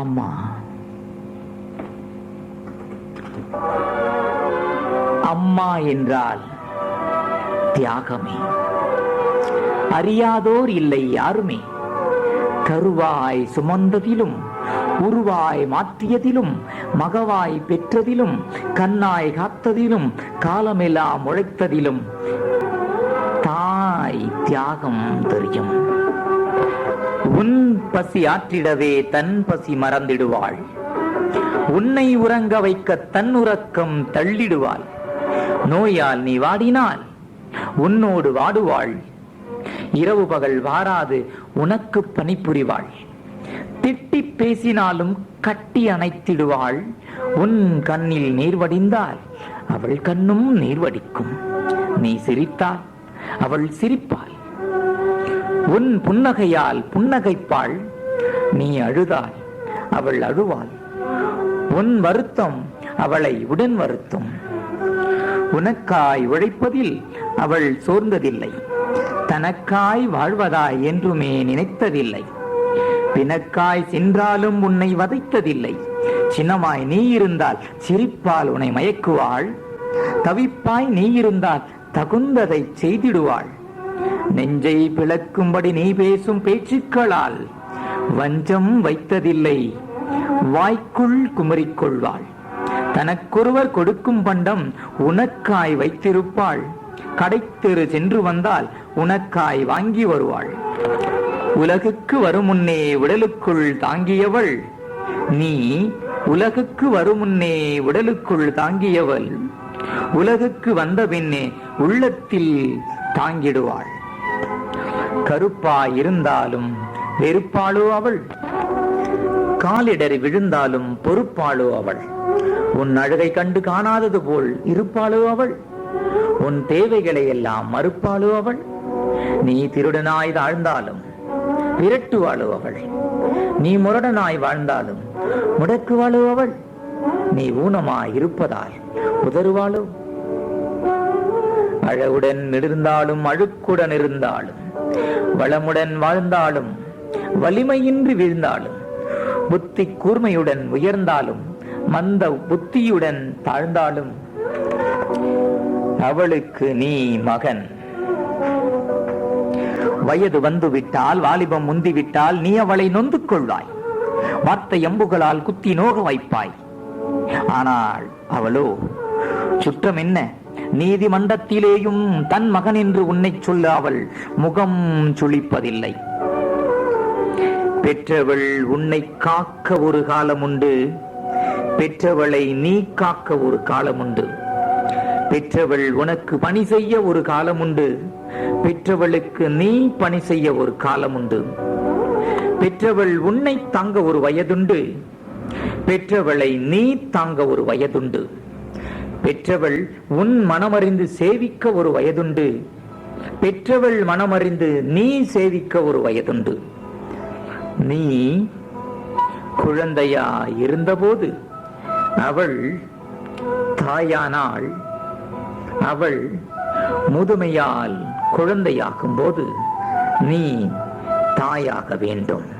அம்மா அம்மா என்றால் தியாகமே. அறியாதோர் இல்லை யாருமே. கருவாய் சுமந்ததிலும் உருவாய் மாற்றியதிலும் மகவாய் பெற்றதிலும் கண்ணாய் காத்ததிலும் காலமெல்லாம் உழைத்ததிலும் தாய் தியாகம் தெரியும். உன் பசி ஆற்றிடவே தன் பசி மறந்திடுவாள். உன்னை உறங்க வைக்க தன் உறக்கம் தள்ளிடுவாள். நோயால் நீ வாடினால் உன்னோடு வாடுவாள். இரவு பகல் வாராது உனக்கு பணிபுரிவாள். திட்டி பேசினாலும் கட்டி அணைத்திடுவாள். உன் கண்ணில் நீர் வடிந்தால் அவள் கண்ணும் நீர் வடிக்கும் நீ சிரித்தால் அவள் சிரிப்பாள். உன் புன்னகையால் புன்னகைப்பாள் நீ அழுதால் அவள் அழுவாள். உன் வருத்தம் அவளை உடன் வருத்தும். உனக்காய் உழைப்பதில் அவள் சோர்ந்ததில்லை. தனக்காய் வாழ்வதாய் என்றுமே நினைத்ததில்லை. பிணக்காய் சென்றாலும் உன்னை வதைத்ததில்லை. சின்னமாய் நீ இருந்தால் சிரிப்பால் உன்னை மயக்குவாள். தவிப்பாய் நீ இருந்தால் தகுந்ததை செய்திடுவாள். நெஞ்சை பிளக்கும்படி நீ பேசும் பேச்சுக்களால் வஞ்சம் வைத்ததில்லை. வாய்க்குள் குமரிக்கொள்வாள். தனக்கொருவர் கொடுக்கும் பண்டம் உனக்காய் வைத்திருப்பாள். கடைத்தெரு சென்று வந்தால் உனக்காய் வாங்கி வருவாள். உலகுக்கு வருமுன்னே உடலுக்குள் தாங்கியவள். நீ உலகுக்கு வருமுன்னே உடலுக்குள் தாங்கியவள். உலகுக்கு வந்த பின்னே உள்ளத்தில் தாங்கிடுவாள். கருப்பாய் இருந்தாலும் வெறுப்பாளோ அவள்? காலிடறி விழுந்தாலும் பொறுப்பாளோ அவள்? உன் அழகை கண்டு காணாதது போல் இருப்பாளோ அவள்? உன் தேவைகளை எல்லாம் மறுப்பாளோ அவள்? நீ திருடனாய் தாழ்ந்தாலும் விரட்டுவாளோ அவள்? நீ முரடனாய் வாழ்ந்தாலும் முடக்குவாளோ அவள்? நீ ஊனமாய் இருப்பதால் உதறுவாளோ? அழகுடன் இருந்தாலும் அழுக்குடன் இருந்தாலும் வளமுடன் வாழ்ந்தாலும் வலிமையின்றி வீழ்ந்தாலும் புத்தி கூர்மையுடன் உயர்ந்தாலும் மந்த புத்தியுடன் தாழ்ந்தாலும் அவளுக்கு நீ மகன். வயது வந்துவிட்டால் வாலிபம் முந்திவிட்டால் நீ அவளை நொந்து கொள்வாய் வார்த்தை எம்புகளால் குத்தி நோக வைப்பாய். ஆனால் அவளோ சுற்றம் என்ன? நீதிமன்றத்திலேயும் தன் மகன் என்று உன்னை சொல்ல அவள் முகம் சுளிப்பதில்லை பெற்றவள் உன்னை காக்க ஒரு காலம் உண்டு. பெற்றவளை நீ காக்க ஒரு காலம் உண்டு. பெற்றவள் உனக்கு பணி செய்ய ஒரு காலம் உண்டு. பெற்றவளுக்கு நீ பணி செய்ய ஒரு காலம் உண்டு. பெற்றவள் உன்னை தாங்க ஒரு வயதுண்டு. பெற்றவளை நீ தாங்க ஒரு வயதுண்டு. பெற்றவள் உன் மனமறிந்து சேவிக்க ஒரு வயதுண்டு. பெற்றவள் மனமறிந்து நீ சேவிக்க ஒரு வயதுண்டு. நீ குழந்தையா இருந்தபோது அவள் தாயானாள் அவள் முதுமையால் குழந்தையாகும் போது நீ தாயாக வேண்டும்.